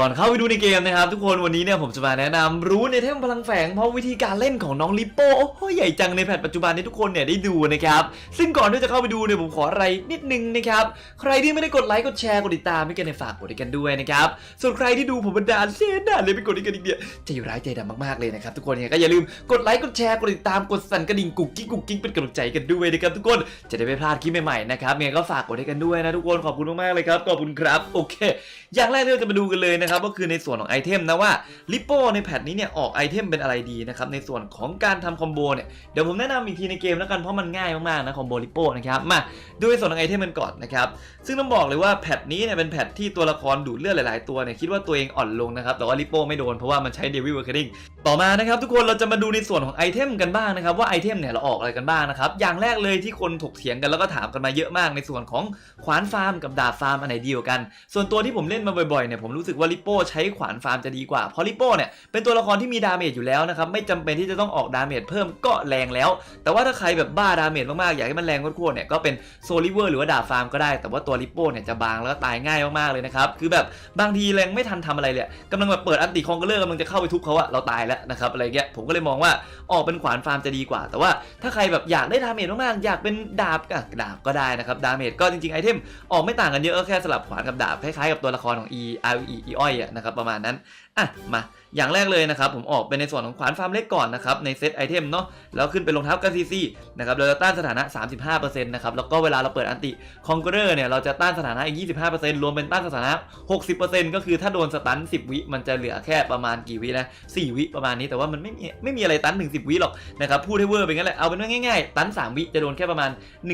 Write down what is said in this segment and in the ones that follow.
ก่อนเข้าไปดูในเกมนะครับทุกคนวันนี้เนี่ยผมจะมาแนะนำรู้ในเทมพลังแฝงเพราะวิธีการเล่นของน้องลิปโป้โอ้โหใหญ่จังในแพทปัจจุบันที่ทุกคนเนี่ยได้ดูนะครับซึ่งก่อนที่จะเข้าไปดูเนี่ยผมขออะไรนิดนึงนะครับใครที่ไม่ได้กดไลค์กดแชร์กดติดตามให้กันในยฝากกดให้กันด้วยนะครับส่วนใครที่ดูผมบันดาเสียดาเลยไปกดกันอีกเดียวจะอยู่ร้ายใจดำมากๆเลยนะครับทุกคนเนี่ยก็อย่าลืมกดไลค์กดแชร์กดติดตามกดสั่นกระดิ่งกุ๊กกิ๊กกุ๊กกิ๊กเป็นกำลังใจกันด้วยนะครับทุกคนจะได้ไม่พลาดคลิปใหม่ๆนะครับยังไงก็ฝากกดให้กันด้วยนะทุกคนขอบคุณมากๆเลยครับขอบคุณครับโอเค อย่างแรกเราจะมาดูกันเลยนะครับก็คือในส่วนของไอเทมนะว่าลิปโป้ในแพทนี้เนี่ยออกไอเทมเป็นอะไรดีนะครับในส่วนของการทำคอมโบเนี่ยเดี๋ยวผมแนะนำอีกทีในเกมแล้วกันเพราะมันง่ายมากๆนะคอมโบลิปโป้นะครับมาดูในส่วนของไอเทมมันก่อนนะครับซึ่งต้องบอกเลยว่าแพทนี้เนี่ยเป็นแพทที่ตัวละครดูดเลือดหลาย ๆ ตัวเนี่ยคิดว่าตัวเองอ่อนลงนะครับแต่ว่าลิปโป้ไม่โดนเพราะว่ามันใช้เดวิลเวอร์เคดิงต่อมานะครับทุกคนเราจะมาดูในส่วนของไอเทมกันบ้างนะครับว่าไอเทมเนี่ยเราออกอะไรกันบ้างนะครับอย่างแรกเลยที่คนถกเถียงกันแล้วก็ถามกันมาเยอะมากในส่วนของขวานฟาร์มกับดาบฟาร์มอันไหนดีกว่ากัน ส่วนตัวที่ผมเล่นมาบ่อย ๆ เนี่ยผมรู้สึกว่าลิปโป้ใช้ขวานฟาร์มจะดีกว่า เพราะลิปโป้เนี่ยเป็นตัวละครที่มีดาเมจอยู่แล้วนะครับไม่จำเป็นที่จะต้องออกดาเมจเพิ่มก็แรงแล้ว แต่ว่าถ้าใครแบบบ้าดาเมจมากๆอยากให้มันแรงโคตรๆเนี่ยก็เป็นโซลิเวอร์หรือว่าดาบฟาร์มก็ได้ แต่ว่าตัวลิปโป้เนี่ยจะบางแล้วก็ตายง่ายมากๆเลยนะครับคือแบบบางทีแรงไม่ทันทำอะไรเลยกำลังแบบเปิดอันติคองก็เลอร์กำลังจะเข้าไปทุบเขาอะเราตายแล้วนะครับอะไรเงี้ยผมก็เลยมองว่าออกเป็นขวานฟาร์มจะดีกว่า แต่ว่าถ้าใครแบบอยากได้ดาเมจมากๆอยากเป็นดาบก็ดาบก็ได้นะครับดาเมจก็จริงๆไอเทมออกไม่ต่างกันเยอะแค่สลับขวานกับดาบคล้ายๆกับตัวละครของ E R E E อ้อยอะนะครับประมาณนั้น อะมาอย่างแรกเลยนะครับผมออกเป็นในส่วนของขวานฟาร์มเล็กก่อนนะครับในเซตไอเทมเนาะแล้วขึ้นเป็นรองเท้ากันซีซีนะครับเราจะต้านสถานะ 35%นะครับแล้วก็เวลาเราเปิดอันติคอนเกอร์เนี่ยเราจะต้านสถานะอีก 25%รวมเป็นต้านสถานะ 60%ก็คือถ้าโดนสตัน 10 วิมันจะเหลือแค่ประมาณกี่วินะ 4 วิประมาณนี้แต่ว่ามันไม่มีไม่มีอะไรตันถึง 10 วิหรอกนะครับพูดให้เวอร์ไปงั้นแหละเอาเป็นว่าง่ายๆ ตัน 3 วิจะโดนแค่ประมาณ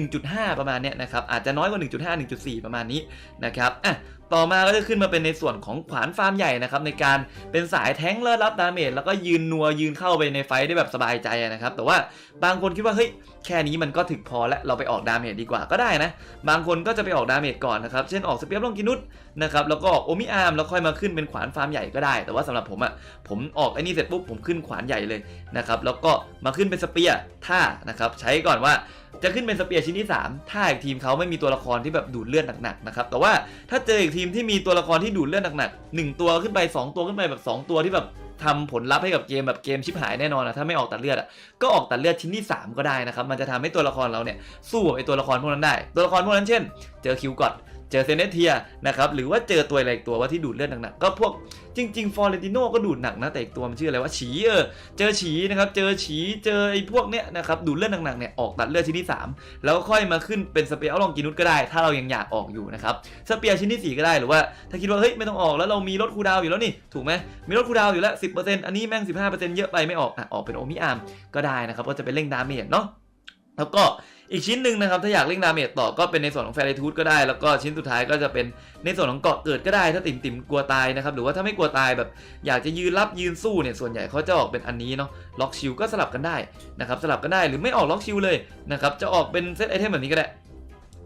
1.5 ประมาณเนี้ยนะครับอาจจะน้อยกว่า 1.5 1.4 ประมาณนี้นะครับอะต่อมาก็จะขึ้นมาเป็นในส่วนของขวานฟาร์มใหญ่นะครับในการเป็นสายแท้งค์และรับดาเมจแล้วก็ยืนนัวยืนเข้าไปในไฟได้แบบสบายใจนะครับแต่ว่าบางคนคิดว่าเฮ้ย แค่นี้มันก็ถึกพอแล้วเราไปออกดาเมจดีกว่าก็ได้นะ บางคนก็จะไปออกดาเมจก่อนนะครับ เช่นออกสเปียร์ลองกินุสนะครับแล้วก็ออกโอมิอาร์มแล้วค่อยมาขึ้นเป็นขวานฟาร์มใหญ่ก็ได้ แต่ว่าสำหรับผมอะผมออกไอ้นี่เสร็จปุ๊บผมขึ้นขวานใหญ่เลยนะครับแล้วก็มาขึ้นเป็นสเปียร์ท่านะครับใช้ก่อนว่าจะขึ้นเป็นสเปียร์ชิ้นที่ 3 ถ้าอีกทีมเขาไม่มีตัวละครที่แบบดูดเลือดหนักๆนะครับ แต่ว่าถ้าเจออีกทีมที่มีตัวละครที่ดูดเลือดหนักๆหนึ่งตัวขึ้นไป 2 ตัวขึ้นไปแบบ 2 ตัวที่แบบ ทำผลลัพธ์ให้กับเกมแบบเกมชิบหายแน่นอนนะถ้าไม่ออกตัดเลือดอะก็ออกตัดเลือดชิ้นที่ 3 ก็ได้นะครับมันจะทำให้ตัวละครเราเนี่ยสู้กับไอตัวละครพวกนั้นได้ ตัวละครพวกนั้นเช่น เจอคิวกอด เจอเซเนเทียนะครับหรือว่าเจอตัวอะไรอีกตัวว่าที่ดูดเลือดหนักๆก็พวกจริง ๆ ฟอร์เรนติโนก็ดูดหนักนะแต่อีกตัวมันชื่ออะไรว่าฉีเออเจอฉีนะครับเจอฉีเจอไอ้พวกเนี้ยนะครับดูดเลือดหนักๆเนี่ยออกตัดเลือดชิ้นที่ 3 แล้วก็ค่อยมาขึ้นเป็นสเปียร์ลองกินุสก็ได้ ถ้าเรายังอยากออกอยู่นะครับสเปียร์ชิ้นที่ 4 ก็ได้หรือว่า ถ้าคิดว่าเฮ้ยไม่ต้องออกแล้วเรามีลดคูดาวอยู่แล้วนี่ถูกไหมมีลดคูดาวอยู่แล้ว10%อันนี้แม่ง15%เยอะไปไม่ออกอะออกเป็นโอมิอาร์มก็ได้นะครับก็จะเป็นเร่งดาเมจเนาะ แล้วก็อีกชิ้นหนึ่งนะครับ ถ้าอยากเล่งดาเมจต่อก็เป็นในส่วนของแฟร์ทูธก็ได้ แล้วก็ชิ้นสุดท้ายก็จะเป็นในส่วนของเกาะเกิดก็ได้ ถ้าติ่มติ่มกลัวตายนะครับหรือว่าถ้าไม่กลัวตายแบบ อยากจะยืนรับยืนสู้เนี่ยส่วนใหญ่เขาจะออกเป็นอันนี้เนาะล็อกชิลก็สลับกันได้นะครับสลับกันได้หรือไม่ออกล็อกชิลเลยนะครับจะออกเป็นเซตไอเทมแบบนี้ก็ได้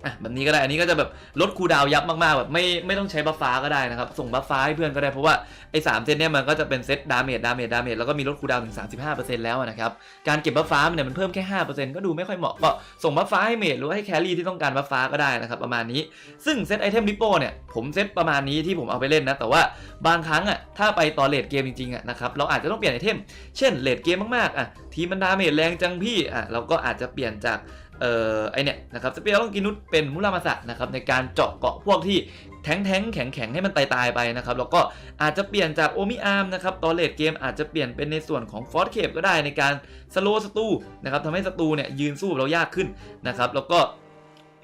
อะแบบนี้ก็ได้ อันนี้ก็จะแบบลดคูดาวยับมากๆแบบไม่ไม่ต้องใช้บัฟฟ้าก็ได้นะครับ ส่งบัฟฟ้าให้เพื่อนก็ได้เพราะว่าไอ้สามเซตเนี่ยมันก็จะเป็นเซตดาเมจดาเมจดาเมจแล้วก็มีลดคูดาวน์ถึง 35%แล้วนะครับ การเก็บบัฟฟ้ามันเนี่ยมันเพิ่มแค่ 5%ก็ดูไม่ค่อยเหมาะก็ส่งบัฟฟ้าให้เมจหรือว่าให้แครี่ที่ต้องการบัฟฟ้าก็ได้นะครับประมาณนี้ ซึ่งเซตไอเทมริปโปเนี่ยผมเซตประมาณนี้ที่ผมเอาไปเล่นนะแต่ว่าบางครั้งอะถ้าไปต่อเลดเกมจริงๆอะนะครับเราอาจจะต้องเปลี่ยนไอเทมเช่นเลดเกมมากๆอะทีมมันดาเมจแรงจังพี่อะเราก็อาจจะเปลี่ยนจาก เอ่อไอเนี่ยนะครับสเปียร์ลองกินุสเป็นมุรามาสะนะครับในการเจาะเกาะพวกที่แทงแทงแข็งแข็งให้มันตายตายไปนะครับแล้วก็อาจจะเปลี่ยนจากโอมิอาร์มนะครับตอนเลดเกมอาจจะเปลี่ยนเป็นในส่วนของฟอร์สเคปก็ได้ในการสโลสตูนะครับทำให้ศัตรูเนี่ยยืนสู้เรายากขึ้นนะครับแล้วก็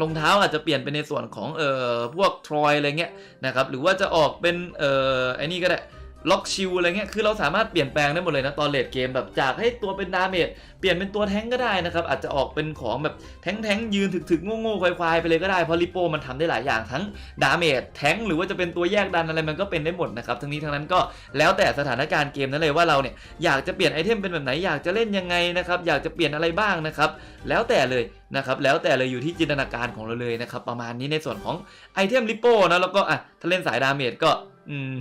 รองเท้าอาจจะเปลี่ยนเป็นในส่วนของเอ่อพวกทรอยอะไรเงี้ยนะครับหรือว่าจะออกเป็นเอ่อไอ้นี่ก็ได้ ล็อกชิลอะไรเงี้ย คือเราสามารถเปลี่ยนแปลงได้หมดเลยนะ ตอนเลดเกมแบบจากให้ตัวเป็นดาเมจเปลี่ยนเป็นตัวแท้งก็ได้นะครับ อาจจะออกเป็นของแบบแท้งแท้งยืนถึกๆโง่ๆควายๆไปเลยก็ได้ เพราะลิโป้มันทำได้หลายอย่างทั้งดาเมจแท้งหรือว่าจะเป็นตัวแยกดันอะไรมันก็เป็นได้หมดนะครับ ทั้งนี้ทั้งนั้นก็แล้วแต่สถานการณ์เกมนั้นเลยว่าเราเนี่ยอยากจะเปลี่ยนไอเทมเป็นแบบไหนอยากจะเล่นยังไงนะครับอยากจะเปลี่ยนอะไรบ้างนะครับแล้วแต่เลยนะครับแล้วแต่เลยอยู่ที่จินตนาการของเราเลยนะครับประมาณนี้ในส่วนของไอเทมลิโป้นะแล้วก็อะถ้าเล่นสายดาเมจก็ อืม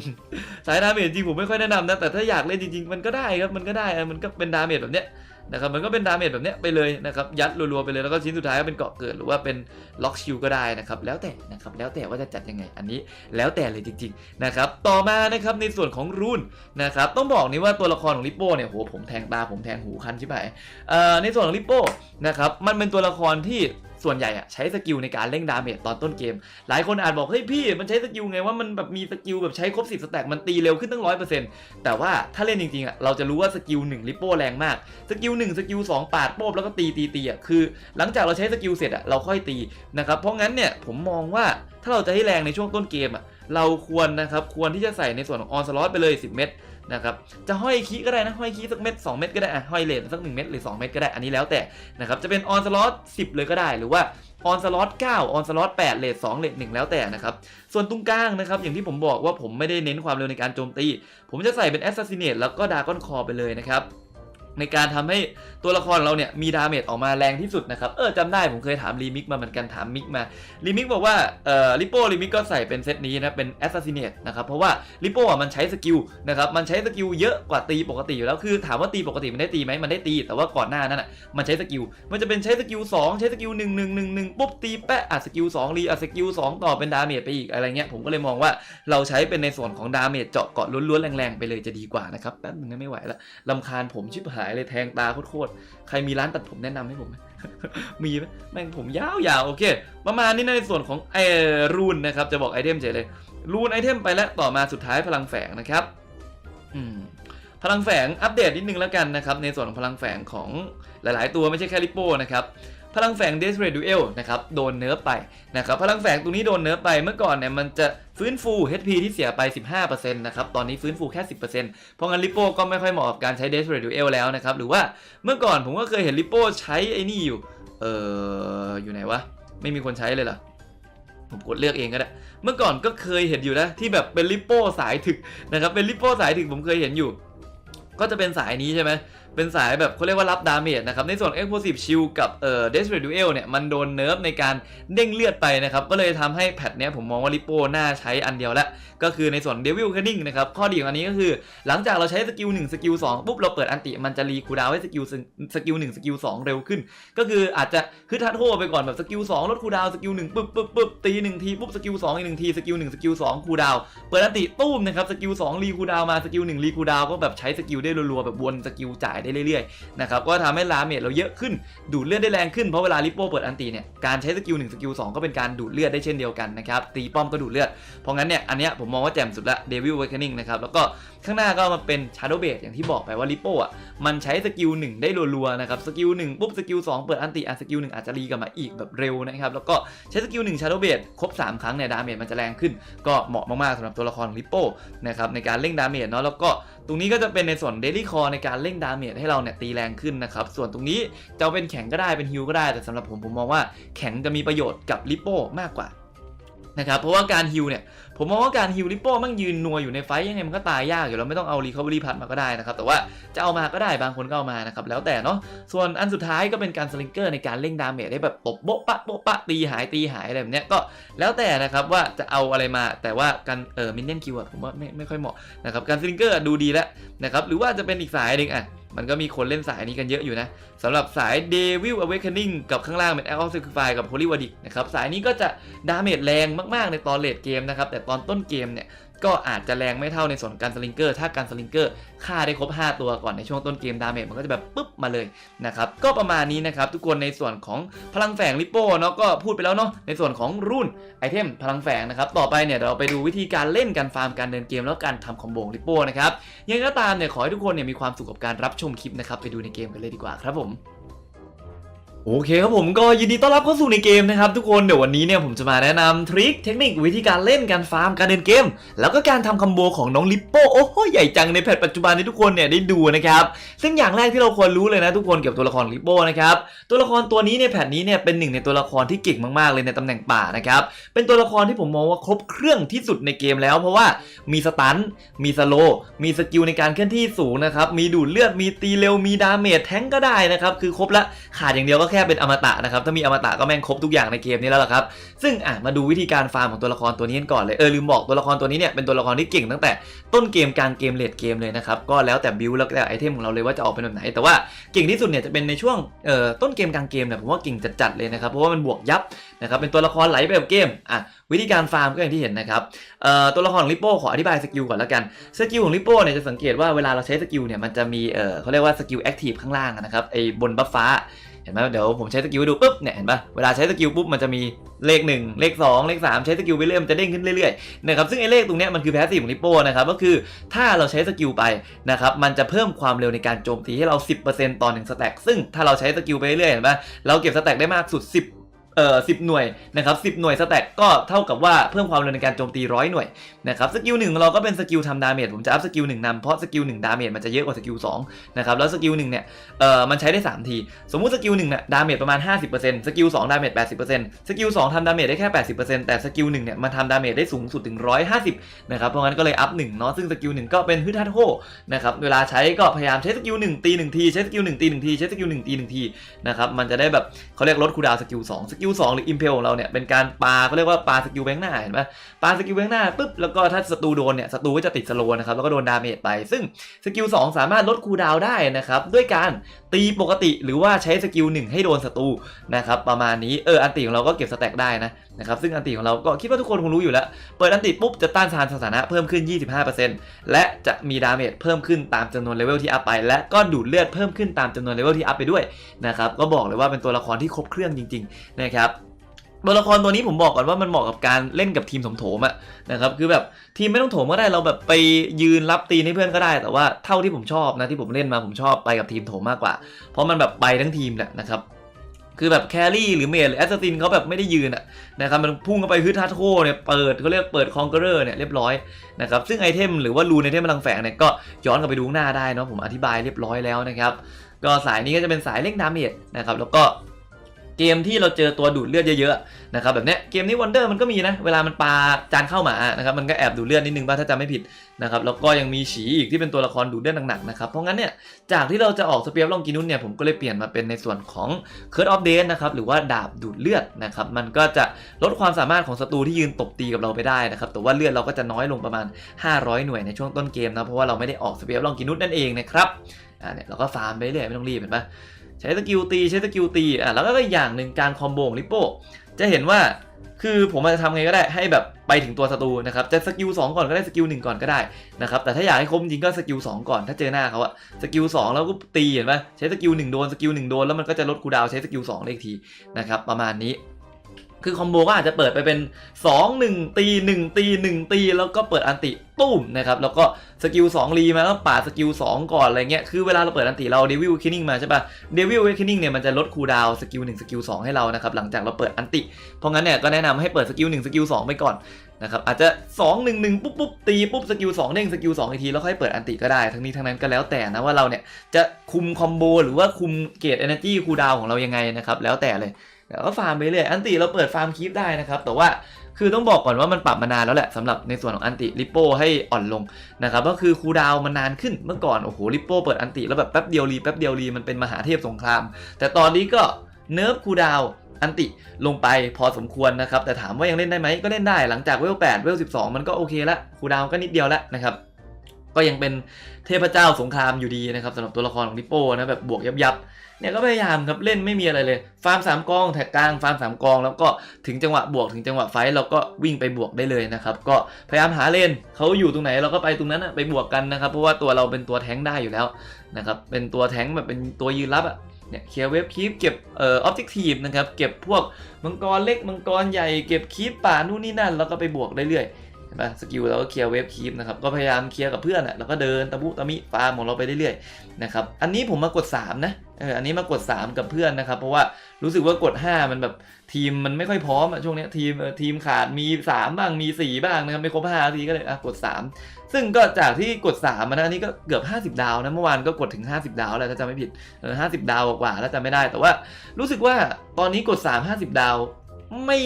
สายดาเมจจริงผมไม่ค่อยแนะนำนะแต่ถ้าอยากเล่นจริงๆ มันก็ได้ครับมันก็ได้มันก็เป็นดาเมจแบบเนี้ยนะครับมันก็เป็นดาเมจแบบเนี้ยไปเลยนะครับยัดรัวๆไปเลยแล้วก็ชิ้นสุดท้ายก็เป็นเกาะเกิดหรือว่าเป็นล็อกชิลก็ได้นะครับแล้วแต่นะครับแล้วแต่ว่าจะจัดยังไงอันนี้แล้วแต่เลยจริงๆนะครับต่อมานะครับในส่วนของรูนนะครับต้องบอกนี่ว่าตัวละครของลิปโป้เนี่ยโหผมแทงตาผมแทงหูคันใชิบหายเอ่อในส่วนของลิปโป้นะครับมันเป็นตัวละครที่ ส่วนใหญ่อะใช้สกิลในการเร่งดาเมจตอนต้นเกม หลายคนอาจบอกเฮ้ยพี่มันใช้สกิลไงว่ามันแบบมีสกิลแบบใช้ครบ 10 สแต็กมันตีเร็วขึ้นตั้งร้อยเปอร์เซ็นต์แต่ว่าถ้าเล่นจริงๆอะเราจะรู้ว่าสกิล1ลิปโป้แรงมากสกิล1สกิล2ปาดโป๊บแล้วก็ตีตีตีอะคือ หลังจากเราใช้สกิลเสร็จอะเราค่อยตีนะครับเพราะงั้นเนี่ยผมมองว่าถ้าเราจะให้แรงในช่วงต้นเกมอะเราควรนะครับควรที่จะใส่ในส่วนของออนสล็อตไปเลย 10 เม็ด นะครับจะห้อยคีก็ได้นะห้อยคีสักเม็ด2เม็ดก็ได้อะห้อยเลนสัก1เม็ดหรือ 2 เม็ดก็ได้อันนี้แล้วแต่นะครับจะเป็นออนสล็อต10 เลยก็ได้หรือว่าออนสล็อต9ออนสล็อต8เลท2เลท1แล้วแต่นะครับ ส่วนตรงกลางนะครับ อย่างที่ผมบอกว่าผมไม่ได้เน้นความเร็วในการโจมตี ผมจะใส่เป็นแอสซัสซินเนตแล้วก็ดากอนคอไปเลยนะครับ ในการทำให้ตัวละครเราเนี่ยมีดาเมจออกมาแรงที่สุดนะครับ เออจำได้ผมเคยถามรีมิกมาเหมือนกันถามมิกมารีมิกบอกว่าเอ่อลิโป้รีมิกก็ใส่เป็นเซตนี้นะเป็น Assassinate นะครับ เพราะว่าลิโป้อะมันใช้สกิลนะครับมันใช้สกิลเยอะกว่าตีปกติอยู่แล้วคือถามว่าตีปกติมันได้ตีไหมมันได้ตี แต่ว่าก่อนหน้านั้นอะมันใช้สกิลมันจะเป็นใช้สกิล2ใช้สกิล1 1 1 1ปุ๊บตีแปะอัดสกิล2รีอัดสกิล2ต่อเป็นดาเมจไปอีกอะไรเงี้ยผมก็เลยมองว่าเราใช้เป็นในส่วนของดาเมจเจาะเกาะล้วนๆแรงๆไปเลยจะดีกว่านะครับแป๊บนึงนะไม่ไหวละลำคาญผมชิบหายเลยแทงตาโคตรๆใครมีร้านตัดผมแนะนำให้ผมไหมมีไหมแม่งผมยาวๆโอเค ประมาณนี้นะในส่วนของไอรูนนะครับจะบอกไอเทมเฉยเลยรูนไอเทมไปแล้วต่อมาสุดท้ายพลังแฝงนะครับอืมพลังแฝงอัปเดตนิดนึงแล้วกันนะครับในส่วนของพลังแฝงของหลายๆ ตัวไม่ใช่แค่ลิปโป้นะครับพลังแฝง d e s p e r a t Duel นะครับโดนเนิร์ฟไปนะครับพลังแฝงตรงนี้โดนเนิร์ฟไปเมื่อก่อนเนี่ยมันจะ ฟื้นฟู HP ที่เสียไป 15%นะครับ ตอนนี้ฟื้นฟูแค่ 10%เพราะงั้นลิปโป้ก็ไม่ค่อยเหมาะกับการใช้ d e s p e r a t Duel แล้วนะครับ หรือว่าเมื่อก่อนผมก็เคยเห็นลิปโป้ใช้ไอ้นี่อยู่ เอออยู่ไหนวะ ไม่มีคนใช้เลยเหรอผมกดเลือกเองก็ได้ เมื่อก่อนก็เคยเห็นอยู่นะ ที่แบบเป็นลิปโป้สายถึกนะครับ เป็นลิปโป้สายถึกผมเคยเห็นอยู่ ก็จะเป็นสายนี้ใช่ไหมเป็นสายแบบเขาเรียกว่ารับดาเมจนะครับ ในส่วน Explosive Shield กับเอ่อ Desperate Duel เนี่ย มันโดนเนิร์ฟในการเด้งเลือดไปนะครับ ก็เลยทำให้แพทเนี้ยผมมองว่าลิปโป้น่าใช้อันเดียวละ ก็คือในส่วน Devil Cunning นะครับ ข้อดีของอันนี้ก็คือ หลังจากเราใช้สกิล1สกิล2ปุ๊บ เราเปิดอันติ มันจะรีคูดาวให้สกิลสกิล1สกิล2เร็วขึ้น ก็คืออาจจะฮึดทัดโทไปก่อนแบบสกิล2ลดคูดาวสกิล1ปุ๊บปุ๊บปุ๊บตีหนึ่งทีปุ๊บสกิล2อีกหนึ่งทีสกิล1สกิล2คูดาวเปิดอันติตุ้มนะครับสกิล2รีคูดาวมาสกิล1รีคูดาวก็แบบใช้สกิลได้รัวๆแบบวนสกิลจ่ายได้เรื่อยๆนะครับก็ทำให้ลาเมจเราเยอะขึ้นดูดเลือดได้แรงขึ้นเพราะเวลาลิปโป้เปิดอันตีเนี่ยการใช้สกิล1สกิล2ก็เป็นการดูดเลือดได้เช่นเดียวกันนะครับตีป้อมก็ดูดเลือดเพราะงั้นเนี่ยอันเนี้ยผมมองว่าแจ่มสุดละ Devil Awakening นะครับแล้วก็ข้างหน้าก็มาเป็น Shadow Blade อย่างที่บอกไปว่าลิปโป้อะมันใช้สกิล1ได้รัวๆนะครับสกิล1ปุ๊บสกิล2เปิดอันติอะสกิล1อาจจะรีกลับมาอีกแบบเร็วนะครับแล้วก็ใช้สกิล1 Shadow Blade ครบ 3 ครั้งเนี่ยดาเมจมันจะแรงขึ้น ก็เหมาะมากๆสำหรับตัวละครลิปโป้นะครับในการเร่งดาเมจเนาะแล้วก็ รงนี้ก็จะเป็นในส่วนเดลี่คอในการเร่งดาเมจให้เราเนี่ยตีแรงขึ้นนะครับ ส่วนตรงนี้จะเป็นแข็งก็ได้เป็นฮิลก็ได้ แต่สำหรับผมผมมองว่าแข็งจะมีประโยชน์กับลิปโป้มากกว่า นะครับเพราะว่าการฮิลเนี่ยผมมองว่าการฮิลลิปโป้มั่งยืนนัวอยู่ในไฟยังไงมันก็ตายยากอยู่แล้วไม่ต้องเอารีคอเวอรี่พัดมาก็ได้นะครับแต่ว่าจะเอามาก็ได้บางคนก็เอามานะครับแล้วแต่เนาะส่วนอันสุดท้ายก็เป็นการสลิงเกอร์ในการเร่งดาเมจได้แบบตบโบ๊ะปะโบ๊ะปะตีหายตีหายอะไรแบบเนี้ยก็แล้วแต่นะครับว่าจะเอาอะไรมาแต่ว่าการเออมินเนี่ยนคิวอะผมว่าไม่ไม่ค่อยเหมาะนะครับการสลิงเกอร์ดูดีแล้วนะครับหรือว่าจะเป็นอีกสายหนึ่งอะ มันก็มีคนเล่นสายนี้กันเยอะอยู่นะสำหรับสาย Devil Awakening กับข้างล่างเป็น Act of Sacrifice กับ Holy Wadic นะครับ สายนี้ก็จะดาเมจแรงมาก ๆ ในตอนเลดเกมนะครับ แต่ตอนต้นเกมเนี่ย ก็อาจจะแรงไม่เท่าในส่วนการสลิงเกอร์ ถ้าการสลิงเกอร์ฆ่าได้ครบ 5 ตัวก่อนในช่วงต้นเกมดาเมจมันก็จะแบบปุ๊บมาเลยนะครับ ก็ประมาณนี้นะครับทุกคนในส่วนของพลังแฝงลิปโป้เนาะก็พูดไปแล้วเนาะในส่วนของรุ่นไอเทมพลังแฝงนะครับ ต่อไปเนี่ยเดี๋ยวเราไปดูวิธีการเล่นการฟาร์มการเดินเกมแล้วการทำคอมโบลิปโป้นะครับยังไงก็ตามเนี่ยขอให้ทุกคนเนี่ยมีความสุขกับการรับชมคลิปนะครับไปดูในเกมกันเลยดีกว่าครับผม โอเคครับผมก็ยินดีต้อนรับเข้าสู่ในเกมนะครับทุกคนเดี๋ยววันนี้เนี่ยผมจะมาแนะนำทริคเทคนิควิธีการเล่นการฟาร์มการเดินเกม แล้วก็การทำคอมโบของน้องลิปโป้โอ้โหใหญ่จังในแพทปัจจุบันที่ทุกคนเนี่ยได้ดูนะครับซึ่งอย่างแรกที่เราควรรู้เลยนะทุกคนเกี่ยวกับตัวละครลิปโป้นะครับตัวละครตัวนี้ในแพทนี้เนี่ยเป็นหนึ่งในตัวละครที่เก่งมากๆเลยในตำแหน่งป่านะครับเป็นตัวละครที่ผมมองว่าครบเครื่องที่สุดในเกมแล้ว เพราะว่ามีสตันมีสโลมีสกิลในการเคลื่อนที่สูงนะครับมีดูดเลือดมีตีเร็วมีดาเมจแทงก็ได้นะครับคือครบละขาดอย่างเดียวก็แค่แค่เป็นอมตะนะครับถ้ามีอมตะก็แม่งครบทุกอย่างในเกมนี้แล้วล่ะครับซึ่งอะมาดูวิธีการฟาร์มของตัวละครตัวนี้กันก่อนเลยเออลืมบอกตัวละครตัวนี้เนี่ยเป็นตัวละครที่เก่งตั้งแต่ต้นเกมกลางเกมเลดเกมเลยนะครับก็แล้วแต่บิลแล้วแต่ไอเทมของเราเลยว่าจะออกเป็นแบบไหน แต่ว่าเก่งที่สุดเนี่ยจะเป็นในช่วงเอ่อต้นเกมกลางเกมเนี่ยผมว่าเก่งจัดๆเลยนะครับเพราะว่ามันบวกยับนะครับเป็นตัวละครไหลไปกับเกมอะวิธีการฟาร์มก็อย่างที่เห็นนะครับเอ่อตัวละครลิปโป้ขออธิบายสกิลก่อนแล้วกันสกิลของลิปโป้เนี่ยจะสังเกตว่าเวลาเราใช้สกิลเนี่ยมันจะมีเอ่อเขาเรียกว่าสกิลแอคทีฟข้างล่างนะครับไอ้บนบัฟฟ้า เห็นไหมเดี๋ยวผมใช้สกิลดูปุ๊บเนี่ยเห็นปะเวลาใช้สกิลปุ๊บมันจะมีเลข 1 เลข 2 เลข 3 ใช้สกิลไปเรื่อยมันจะเด้งขึ้นเรื่อยๆนะครับซึ่งไอ้เลขตรงเนี้ยมันคือแพสซีฟของลิโป้นะครับก็คือถ้าเราใช้สกิลไปนะครับมันจะเพิ่มความเร็วในการโจมตีให้เรา 10%ต่อ1สแต็กซึ่งถ้าเราใช้สกิลไปเรื่อยเห็นปะเราเก็บสแต็กได้มากสุด 10 เอ่อ10หน่วยนะครับ10หน่วยสแต็กก็เท่ากับว่าเพิ่มความเร็วในการโจมตีร้อยหน่วยนะครับสกิลหนึ่งเราก็เป็นสกิลทำดาเมจผมจะอัพสกิลหนึ่งนำเพราะสกิลหนึ่งดาเมจมันจะเยอะกว่าสกิลสองนะครับแล้วสกิลหนึ่งเนี่ยเอ่อมันใช้ได้ 3 ที สมมุติสกิลหนึ่งเนี่ยดาเมจประมาณ 50%สกิล2ดาเมจ80%สกิล2ทำดาเมจได้แค่ 80%แต่สกิล1เนี่ยมันทำดาเมจได้สูงสุดถึง 150นะครับเพราะงั้นก็เลยอัพ1เนาะซึ่งสกิล1ก็เป็นฮึดฮัดโฮนะครับเวลาใช้ก็พยายามใช้สกิล1ตี1ทีใช้สกิล1ตี1ทีใช้สกิล1ตี1ทีนะครับมันจะได้แบบเขาเรียกลดคูดาวสกิล2สกิล2หรืออิมเพลของเราเนี่ยเป็นการปาเขาเรียกว่าปาสกิลแบงหน้าเห็นไหมปาสกิลแบงหน้าปุ๊บแล้วก็ถ้าศัตรูโดนเนี่ยศัตรูก็จะติดสโลนะครับแล้วก็โดนดาเมจไป ซึ่งสกิล2สามารถลดคูลดาวได้นะครับด้วยการตีปกติหรือว่าใช้สกิลหนึ่งให้โดนศัตรูนะครับประมาณนี้เอออันติของเราก็เก็บสแต็กได้นะนะครับซึ่งอันติของเราก็คิดว่าทุกคนคงรู้อยู่แล้ว เปิดอันติปุ๊บจะต้านทานสถานะเพิ่มขึ้น 25%และจะมีดาเมจเพิ่มขึ้นตามจำนวนเลเวลที่อัพไป และก็ดูดเลือดเพิ่มขึ้นตามจำนวนเลเวลที่อัพไปด้วยนะครับก็บอกเลยว่าเป็นตัวละครที่ครบเครื่องจริงๆนะครับตัวละครตัวนี้ผมบอกก่อนว่ามันเหมาะกับการเล่นกับทีมโถมๆอะนะครับคือแบบทีมไม่ต้องโถมก็ได้เราแบบไปยืนรับตีนให้เพื่อนก็ได้ แต่ว่าเท่าที่ผมชอบนะที่ผมเล่นมาผมชอบไปกับทีมโถมมากกว่า เพราะมันแบบไปทั้งทีมแหละนะครับคือแบบแครี่หรือเมดหรือแอสซัตินเขาแบบไม่ได้ยืนอะนะครับมันพุ่งเข้าไปฮึดทัดโคเนี่ยเปิดเขาเรียกเปิดคองเกอร์เนี่ยเรียบร้อยนะครับซึ่งไอเทมหรือว่ารูนไอเทมพลังแฝงเนี่ยก็ย้อนกลับไปดูหน้าได้เนาะผมอธิบายเรียบร้อยแล้วนะครับก็สายนี้ก็จะเป็นสายเล่งดาเมจนะครับแล้วก็ เกมที่เราเจอตัวดูดเลือดเยอะๆนะครับแบบเนี้ยเกมนี้วันเดอร์มันก็มีนะ เวลามันปาจานเข้าหมานะครับมันก็แอบดูดเลือดนิดนึงป่ะถ้าจำไม่ผิดนะครับแล้วก็ยังมีฉีอีกที่เป็นตัวละครดูดเลือดหนักๆนะครับเพราะงั้นเนี่ยจากที่เราจะออกสเปียร์ลองกินุ่นเนี่ยผมก็เลยเปลี่ยนมาเป็นในส่วนของ c u rse of Death นะครับหรือว่าดาบดูดเลือดนะครับมันก็จะลดความสามารถของศัตรูที่ยืนตบตีกับเราไปได้นะครับแต่ว่าเลือดเราก็จะน้อยลงประมาณ 500 หน่วยในช่วงต้นเกมนะเพราะว่าเราไม่ได้ออกสเปียร์ลองกินุนนั่นเองนะครับอ่าเนี่ยเราก็ฟาร์มไปเรื่อยไม่ต้องรีบเห็นปะ ใช้สกิลตีใช้สกิลตีอะแล้วก็อีกอย่างหนึ่งการคอมโบของลิปโป้จะเห็นว่าคือผมอาจจะทำไงก็ได้ให้แบบไปถึงตัวศัตรูนะครับจะสกิล2ก่อนก็ได้สกิล1ก่อนก็ได้นะครับแต่ถ้าอยากให้คมจริงก็สกิล2ก่อนถ้าเจอหน้าเขาอะสกิล2แล้วก็ตีเห็นไหมใช้สกิล1โดนสกิล1โดนแล้วมันก็จะลดคูดาวใช้สกิล2ได้อีกทีนะครับประมาณนี้ คือคอมโบก็อาจจะเปิดไปเป็น 2 1 ตี 1 ตี 1 ตี แล้วก็เปิดอันติตุ้มนะครับ แล้วก็สกิล2รีมาแล้วปาสกิล2 ก่อนอะไรเงี้ย คือเวลาเราเปิดอันติเราเดวิลคินนิ่งมาใช่ปะเดวิลคินนิ่งเนี่ยมันจะลดคูลดาวสกิล1สกิล2ให้เรานะครับ หลังจากเราเปิดอันติ เพราะงั้นเนี่ยก็แนะนำให้เปิดสกิล1สกิล2ไปก่อนนะครับอาจจะ 2 1 1 ปุ๊บปุ๊บตีปุ๊บสกิล2เด้งสกิล2อีกทีแล้วค่อยเปิดอันติก็ได้ ทั้งนี้ทั้งนั้นก็แล้วแต่นะว่าเราเนี่ยจะคุมคอมโบหรือว่าคุมเกรดเอเนจีคูลดาวของเรายังไงนะครับแล้วแต่เลย ก็ฟาร์มไปเรื่อยอันติเราเปิดฟาร์มคีปได้นะครับ แต่ว่าคือต้องบอกก่อนว่ามันปรับมานานแล้วแหละสำหรับในส่วนของอันติลิโป้ให้อ่อนลงนะครับก็คือคูดาวมันนานขึ้นเมื่อก่อนโอ้โหลิโป้เปิดอันติแล้วแบบแป๊บเดียวรีแป๊บเดียวรีมันเป็นมหาเทพสงคราม แต่ตอนนี้ก็เนิร์ฟคูดาวอันติลงไปพอสมควรนะครับ แต่ถามว่ายังเล่นได้ไหมก็เล่นได้หลังจากเวล8เวล12 มันก็โอเคละคูดาวก็นิดเดียวละนะครับก็ยังเป็นเทพเจ้าสงครามอยู่ดีนะครับสำหรับตัวละครของลิโป้นะแบบบวกยับยับๆ เนี่ยก็พยายามครับเล่นไม่มีอะไรเลย ฟาร์มสามกองแท็กกลางฟาร์มสามกอง แล้วก็ถึงจังหวะบวกถึงจังหวะไฟเราก็วิ่งไปบวกได้เลยนะครับก็พยายามหาเลนเขาอยู่ตรงไหนเราก็ไปตรงนั้นนะไปบวกกันนะครับเพราะว่าตัวเราเป็นตัวแท้งได้อยู่แล้วนะครับเป็นตัวแท้งแบบเป็นตัวยืนรับอะเนี่ยเคลียร์เว็บคีปเก็บเอ่อออบเจกตีฟนะครับเก็บพวกมังกรเล็กมังกรใหญ่เก็บคีปป่านู่นนี่นั่นแล้วก็ไปบวกเรื่อยๆ ห็นปะสกิลเราก็เคลียร์เว็บคีปนะครับก็พยายามเคลียร์กับเพื่อนอะแล้วก็เดินตะมุตะมิฟาร์มของเราไปเรื่อยๆนะครับอันนี้ผมมากด 3 นะเอออันนี้มากด 3 กับเพื่อนนะครับ เพราะว่ารู้สึกว่ากด 5 มันแบบทีมมันไม่ค่อยพร้อมอะช่วงนี้ทีมทีมขาดมี 3 บ้างมี 4 บ้างนะครับไม่ครบ5ทีก็เลยอะกด 3 ซึ่งก็จากที่กด3มานะอันนี้ก็เกือบ 50 ดาวนะเมื่อวานก็กดถึง 50 ดาวแล้วถ้าจำไม่ผิดเออ50 ดาวกว่าแล้วจำไม่ได้แต่ว่า รู้สึกว่าตอนนี้กด 3 50 ดาวไม่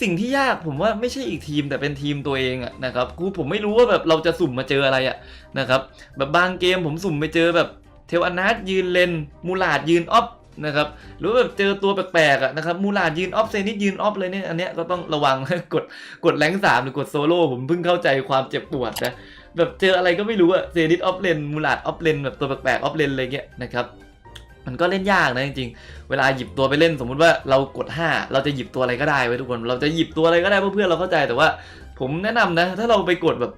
สิ่งที่ยากผมว่าไม่ใช่อีกทีมแต่เป็นทีมตัวเองอะนะครับกูผมไม่รู้ว่าแบบเราจะสุ่มมาเจออะไรอะนะครับแบบบางเกมผมสุ่มไปเจอแบบเทวอนาทยืนเลนมูลาดยืนออฟนะครับหรือแบบเจอตัวแปลกๆอะนะครับมูลาดยืนออฟเซนิดยืนออฟเลยเนี่ยอันเนี้ยก็ต้องระวังกดกดแรงสามหรือกดโซโล่ผมเพิ่งเข้าใจความเจ็บปวดนะแบบเจออะไรก็ไม่รู้อะเซนิดออฟเลนมูลาดออฟเลนแบบตัวแปลกๆออฟเลนอะไรเงี้ยนะครับ มันก็เล่นยากนะจริงๆ เวลาหยิบตัวไปเล่นสมมุติว่าเรากด 5 เราจะหยิบตัวอะไรก็ได้ไว้ทุกคน เราจะหยิบตัวอะไรก็ได้เพื่อเพื่อนเราเข้าใจแต่ว่า ผมแนะนำนะ ถ้าเราไปกดแบบ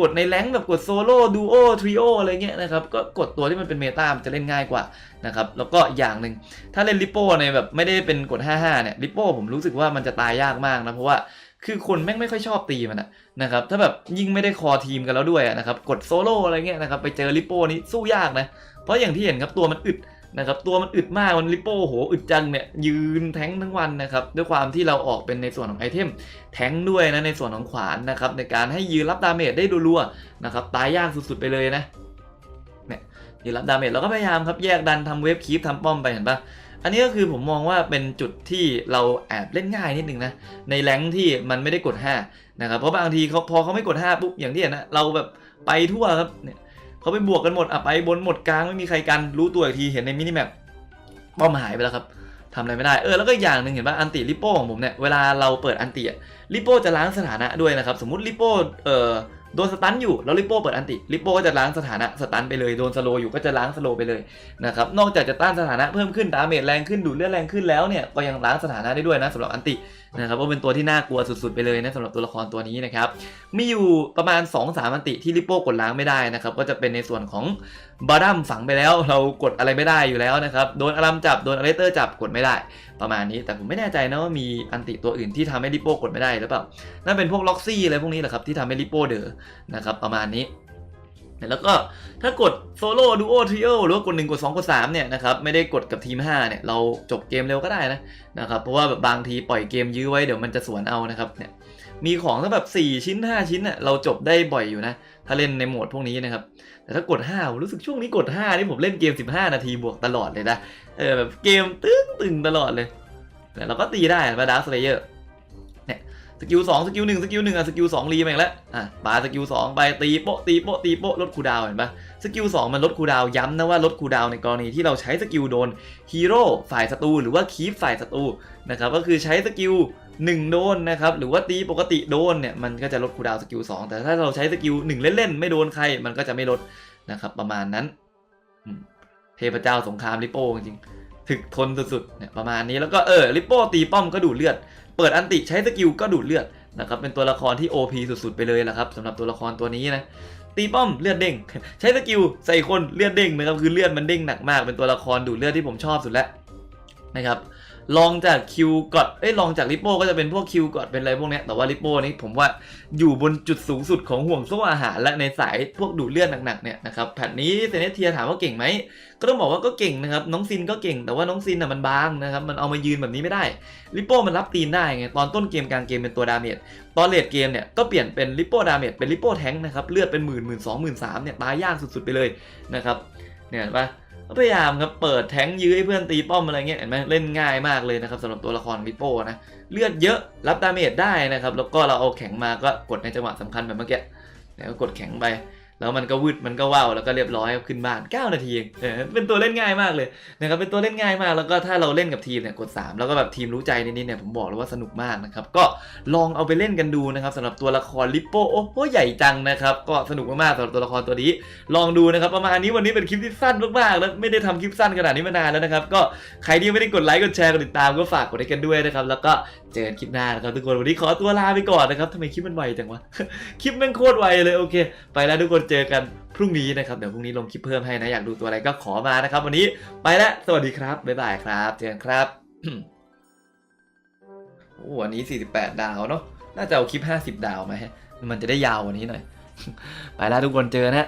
กดในแรงแบบกดโซโล่ดูโอทริโออะไรเงี้ยนะครับก็กดตัวที่มันเป็นเมตามันจะเล่นง่ายกว่านะครับแล้วก็อย่างหนึ่งถ้าเล่นลิปโป้ในแบบไม่ได้เป็นกด 55 เนี่ยลิปโป้ผมรู้สึกว่ามันจะตายยากมากนะเพราะว่าคือคนแม่งไม่ค่อยชอบตีมันอะนะครับถ้าแบบยิ่งไม่ได้คอทีมกันแล้วด้วยนะครับกดโซโล่อะไรเงี้ยนะครับไปเจอลิปโป้นี้สู้ยากนะเพราะอย่างที่เห็นครับตัวมันอึด นะครับตัวมันอึดมากมันริปโป้โหอึดจังเนี่ยยืนแท้งทั้งวันนะครับด้วยความที่เราออกเป็นในส่วนของไอเทมแท้งด้วยนะในส่วนของขวานนะครับในการให้ยืนรับดาเมจได้รัวๆนะครับตายยากสุดๆไปเลยนะเนี่ยยืนรับดาเมจเราก็พยายามครับแยกดันทำเวฟคีปทำป้อมไปเห็นปะอันนี้ก็คือผมมองว่าเป็นจุดที่เราแอบเล่นง่ายนิดนึงนะในแรงที่มันไม่ได้กด5นะครับเพราะบางทีเขาพอเขาไม่กด5ปุ๊บอย่างที่เห็นนะเราแบบไปทั่วครับเนี่ย เขาไปบวกกันหมดอะไปบนหมดกลางไม่มีใครกันรู้ตัวอีกทีเห็นในมินิแมปป้อมหายไปแล้วครับทำอะไรไม่ได้เออแล้วก็อย่างหนึ่งเห็นป่ะอันติลิโป้ของผมเนี่ยเวลาเราเปิดอันติอะลิโป้จะล้างสถานะด้วยนะครับ สมมติลิโป้เอ่อโดนสตันอยู่แล้วลิโป้เปิดอันติลิโป้ก็จะล้างสถานะสตันไปเลยโดนสโลอยู่ก็จะล้างสโลไปเลยนะครับนอกจากจะต้านสถานะเพิ่มขึ้นดาเมจแรงขึ้นดูดเลือดแรงขึ้นแล้วเนี่ยก็ยังล้างสถานะได้ด้วยนะสำหรับอันติ นะครับว่าเป็นตัวที่น่ากลัวสุดๆไปเลยนะสำหรับตัวละครตัวนี้นะครับมีอยู่ประมาณ 2 3อันติที่ลิปโป้กดล้างไม่ได้นะครับก็จะเป็นในส่วนของบาดัมฝังไปแล้ว เรากดอะไรไม่ได้อยู่แล้วนะครับโดนอารัมจับโดนอเลเตอร์จับกดไม่ได้ประมาณนี้ แต่ผมไม่แน่ใจนะว่ามีอันติตัวอื่นที่ทำให้ลิปโป้กดไม่ได้หรือเปล่านั่นเป็นพวกล็อกซี่อะไรพวกนี้แหละครับที่ทำให้ลิปโป้เดอนะครับประมาณนี้ แล้วก็ถ้ากดโซโล่ดูโอทริโอหรือว่ากด1กด2กด3เนี่ยนะครับไม่ได้กดกับทีม 5 เนี่ย เราจบเกมเร็วก็ได้นะนะครับเพราะว่าแบบบางทีปล่อยเกมยื้อไว้เดี๋ยวมันจะสวนเอานะครับเนี่ยมีของถ้าแบบ 4 ชิ้น 5 ชิ้นน่ะเราจบได้บ่อยอยู่นะ ถ้าเล่นในโหมดพวกนี้นะครับ แต่ถ้ากด5ผมรู้สึกช่วงนี้กด5นี่ผมเล่นเกม 15 นาทีบวกตลอดเลยนะเออแบบเกมตึ้งตึงตลอดเลยแต่เราก็ตีได้มาดาร์สเลเยอร์ กิลสองสกิลหนึ่งสกิลหนึ่งอะสกิลสองรีมาอีกแล้วอะปาสกิลสองไปตีโปะตีโปะตีโปะลดคูดาวเห็นปะสกิลสองมันลดคูดาวย้ำนะว่าลดคูดาวในกรณีที่เราใช้สกิลโดนฮีโร่ฝ่ายศัตรูหรือว่าคีฟฝ่ายศัตรูนะครับก็คือใช้สกิล1โดนนะครับหรือว่าตีปกติโดนเนี่ยมันก็จะลดคูดาวสกิล2แต่ถ้าเราใช้สกิล1เล่นๆไม่โดนใครมันก็จะไม่ลดนะครับประมาณนั้นเทพเจ้าสงครามลิโป้จริงๆ ถึกทนสุดๆเนี่ยประมาณนี้แล้วก็เออลิโป้ตีป้อมก็ดูดเลือด เปิดอันติใช้สกิลก็ดูดเลือดนะครับเป็นตัวละครที่ OP สุดๆไปเลยแหละครับสำหรับตัวละครตัวนี้นะตีป้อมเลือดเด้ง ใช้สกิลใส่คนเลือดเด้งนะครับคือเลือดมันเด้งหนักมากเป็นตัวละครดูดเลือดที่ผมชอบสุดแล้วนะครับ ลองจากคิวกอดเอ้ยลองจากลิปโป้ก็จะเป็นพวกคิวกอดเป็นอะไรพวกเนี้ยแต่ว่าลิปโป้นี่ผมว่าอยู่บนจุดสูงสุดของห่วงโซ่อาหาร และในสายพวกดูดเลือดหนักๆเนี่ยนะครับแผ่นนี้เซเนเทียถามว่าเก่งไหมก็ต้องบอกว่าก็เก่งนะครับน้องซินก็เก่งแต่ว่าน้องซินอะมันบางนะครับมันเอามายืนแบบนี้ไม่ได้ลิปโป้มันรับตีนได้ไงตอนต้นเกมกลางเกมเป็นตัวดาเมจตอนเลดเกมเนี่ยก็เปลี่ยนเป็นลิปโป้ดาเมจเป็นลิปโป้แทงค์นะครับเลือดเป็นหมื่นหมื่นสองหมื่นสามเนี่ยตายยากสุดๆไปเลยนะครับเนี่ยเห็นปะ พยายามครับเปิดแทงยื้อให้เพื่อนตีป้อมอะไรเงี้ยเห็นไหมเล่นง่ายมากเลยนะครับสำหรับตัวละครมิโป้นะเลือดเยอะรับดาเมจได้นะครับแล้วก็เราเอาแข็งมาก็กดในจังหวะสำคัญแบบเมื่อกี้แล้วก็กดแข็งไป แล้วมันก็วืดมันก็ว่าวแล้วก็เรียบร้อยขึ้นบ้าน 9 นาทีเองเออเป็นตัวเล่นง่ายมากเลยนะครับเป็นตัวเล่นง่ายมาก แล้วก็ถ้าเราเล่นกับทีมเนี่ยกด 3 แล้วก็แบบทีมรู้ใจนิดๆเนี่ยผมบอกเลยว่าสนุกมากนะครับก็ลองเอาไปเล่นกันดูนะครับสำหรับตัวละครลิปโป้โอ้โหใหญ่จังนะครับก็สนุกมากๆสำหรับตัวละครตัวนี้ ลองดูนะครับประมาณนี้วันนี้เป็นคลิปที่สั้นมากๆแล้วไม่ได้ทำคลิปสั้นขนาดนี้มานานแล้วนะครับก็ใครที่ไม่ได้กดไลค์กดแชร์กดติดตามก็ฝากกดให้กันด้วยนะครับแล้วก็เจอกันคลิปหน้านะครับทุกคนวันนี้ขอตัวลาไปก่อนนะครับทำไมคลิปมันไวจังวะคลิปแม่งโคตรไวเลยโอเค ไปแล้วทุกคนเจอกันพรุ่งนี้นะครับ เดี๋ยวพรุ่งนี้ลงคลิปเพิ่มให้นะ อยากดูตัวอะไรก็ขอมานะครับ วันนี้ไปแล้ว สวัสดีครับ บ๊ายบายครับ เจอกันครับโอ้วันนี้ 48 ดาวเนาะ น่าจะเอาคลิป 50 ดาวมาให้มันจะได้ยาววันนี้หน่อย ไปแล้วทุกคนเจอนะ